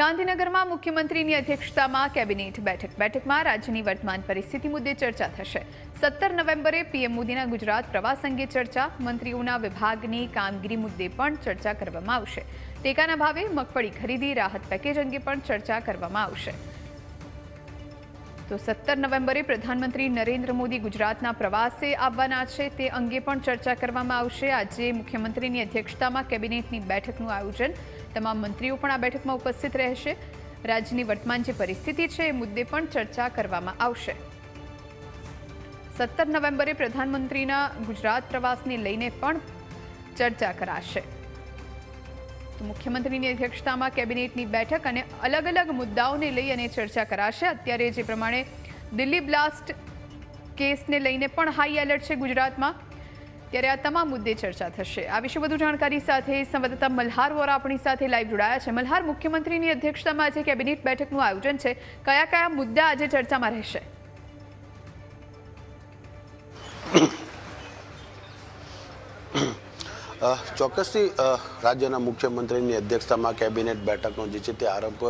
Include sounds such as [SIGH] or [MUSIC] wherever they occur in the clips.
ગાંધીનગરમાં મુખ્યમંત્રીની અધ્યક્ષતામાં કેબિનેટ બેઠક. બેઠકમાં રાજ્યની વર્તમાન પરિસ્થિતિ મુદ્દે ચર્ચા થશે. સત્તર નવેમ્બરે પીએમ મોદીના ગુજરાત પ્રવાસ અંગે ચર્ચા. મંત્રીઓના વિભાગની કામગીરી મુદ્દે પણ ચર્ચા કરવામાં આવશે. ટેકાના ભાવે મગફળી ખરીદી, રાહત પેકેજ અંગે પણ ચર્ચા કરવામાં આવશે. તો સત્તર નવેમ્બરે પ્રધાનમંત્રી નરેન્દ્ર મોદી ગુજરાતના પ્રવાસે આવવાના છે. તે અંગે પણ ચર્ચા કરવામાં આવશે. આજે મુખ્યમંત્રીની અધ્યક્ષતામાં કેબિનેટની બેઠકનું આયોજન. તમામ મંત્રીઓ પણ આ બેઠકમાં ઉપસ્થિત રહેશે. રાજ્યની વર્તમાન જે પરિસ્થિતિ છે એ મુદ્દે પણ ચર્ચા કરવામાં આવશે. સત્તર નવેમ્બરે પ્રધાનમંત્રીના ગુજરાત પ્રવાસને લઈને પણ ચર્ચા કરાશે. મુખ્યમંત્રીની અધ્યક્ષતામાં કેબિનેટની બેઠક અને અલગ અલગ મુદ્દાઓને લઈ અને ચર્ચા કરાશે. અત્યારે જે પ્રમાણે દિલ્હી બ્લાસ્ટ કેસને લઈને પણ હાઈ એલર્ટ છે ગુજરાતમાં. ત્યારે આ તમામ મુદ્દે ચર્ચા થશે. આ વિશે વધુ જાણકારી સાથે સંવાદદાતા મલ્હાર વોરા આપણી સાથે લાઈવ જોડાયા છે. મલ્હાર, મુખ્યમંત્રીની અધ્યક્ષતામાં આજે કેબિનેટ બેઠકનું આયોજન છે. કયા કયા મુદ્દા આજે ચર્ચામાં રહેશે? [COUGHS] ચોક્કસથી રાજ્યના મુખ્યમંત્રીની અધ્યક્ષતામાં કેબિનેટ બેઠકનો જે છે તે આરંભ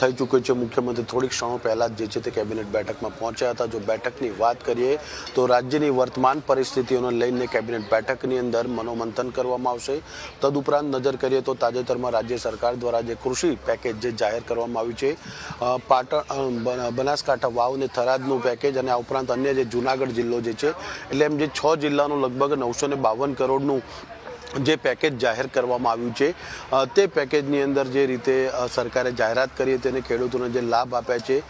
થઈ ચૂક્યો છે. મુખ્યમંત્રી થોડીક ક્ષણો પહેલાં જ જે છે તે કેબિનેટ બેઠકમાં પહોંચ્યા હતા. જો બેઠકની વાત કરીએ, તો રાજ્યની વર્તમાન પરિસ્થિતિઓને લઈને કેબિનેટ બેઠકની અંદર મનોમંથન કરવામાં આવશે. તદુપરાંત નજર કરીએ તો તાજેતરમાં રાજ્ય સરકાર દ્વારા જે કૃષિ પેકેજ જે જાહેર કરવામાં આવ્યું છે પાટણ બનાસકાંઠા વાવ અને થરાદનું પેકેજ અને આ ઉપરાંત અન્ય જે જુનાગઢ જિલ્લો જે છે, એટલે એમ જે છ જિલ્લાનું લગભગ નવસો બાવન કરોડનું જે પેકેજ જાહેર કરવામાં આવ્યું છે તે પેકેજની અંદર જે રીતે સરકારે જાહેરાત કરી તેને ખેડૂતોને જે લાભ આપ્યા છે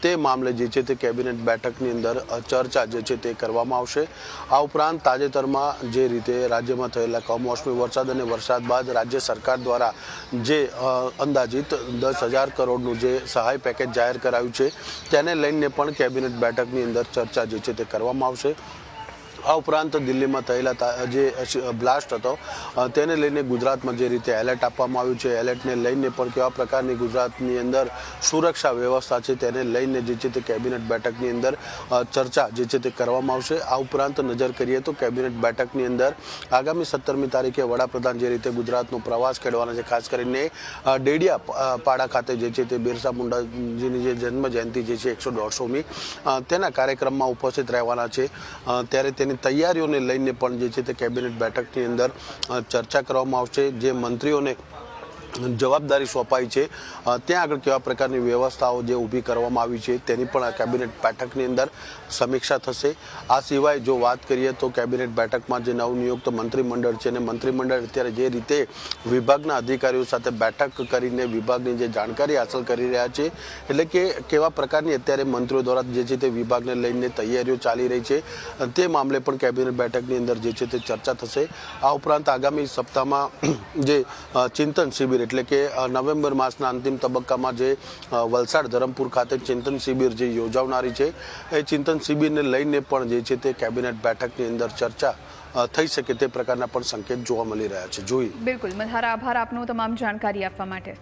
તે મામલે જે છે તે કેબિનેટ બેઠકની અંદર ચર્ચા જે છે તે કરવામાં આવશે. આ ઉપરાંત તાજેતરમાં જે રીતે રાજ્યમાં થયેલા કમોસમી વરસાદ અને વરસાદ બાદ રાજ્ય સરકાર દ્વારા જે અંદાજિત દસ હજાર કરોડનું જે સહાય પેકેજ જાહેર કરાયું છે, તેને લઈને પણ કેબિનેટ બેઠકની અંદર ચર્ચા જે છે તે કરવામાં આવશે. આ ઉપરાંત દિલ્હીમાં થયેલા જે બ્લાસ્ટ હતો તેને લઈને ગુજરાતમાં જે રીતે એલર્ટ આપવામાં આવ્યું છે, એલર્ટને લઈને પણ કેવા પ્રકારની ગુજરાતની અંદર સુરક્ષા વ્યવસ્થા છે, તેને લઈને જે છે તે કેબિનેટ બેઠકની અંદર ચર્ચા જે છે તે કરવામાં આવશે. આ ઉપરાંત નજર કરીએ તો કેબિનેટ બેઠકની અંદર આગામી સત્તરમી તારીખે વડાપ્રધાન જે રીતે ગુજરાતનો પ્રવાસ ખેડવાના છે, ખાસ કરીને ડેડિયા પાડા ખાતે જે છે તે બિરસા મુંડાજીની જે જન્મ જયંતિ જે છે, એકસો દોઢસોમી તેના કાર્યક્રમમાં ઉપસ્થિત રહેવાના છે. ત્યારે તેની તૈયારીઓને લઈને પણ જે છે તે કેબિનેટ બેઠકની અંદર ચર્ચા કરવામાં આવશે. જે મંત્રીઓને જવાબદારી સોંપાઈ છે. ત્યાં આગળ કેવા પ્રકારની વ્યવસ્થાઓ જે ઊભી કરવામાં આવી છે તેની પણ આ કેબિનેટ બેઠકની અંદર સમીક્ષા થશે. આ સિવાય જો વાત કરીએ તો કેબિનેટ બેઠકમાં જે નવનિયુક્ત મંત્રીમંડળ છે અને મંત્રીમંડળ અત્યારે જે રીતે વિભાગના અધિકારીઓ સાથે બેઠક કરીને વિભાગની જે જાણકારી હાંસલ કરી રહ્યા છે, એટલે કે કેવા પ્રકારની અત્યારે મંત્રીઓ દ્વારા જે છે તે વિભાગને લઈને તૈયારીઓ ચાલી રહી છે, તે મામલે પણ કેબિનેટ બેઠકની અંદર જે છે તે ચર્ચા થશે. આ ઉપરાંત આગામી સપ્તાહમાં જે ચિંતન શિબિર એટલે કે નવેમ્બર માસના અંતિમ તબક્કામાં જે વલસાડ ધરમપુર ખાતે ચિંતન શિબિર જે યોજાવનારી છે, એ ચિંતન શિબિરને લઈને પણ જે છે તે કેબિનેટ બેઠકની અંદર ચર્ચા થઈ શકે તે પ્રકારના પણ સંકેત જોવા મળી રહ્યા છે. જોઈ. બિલકુલ. મલ્હાર આભાર આપનો તમામ જાણકારી આપવા માટે.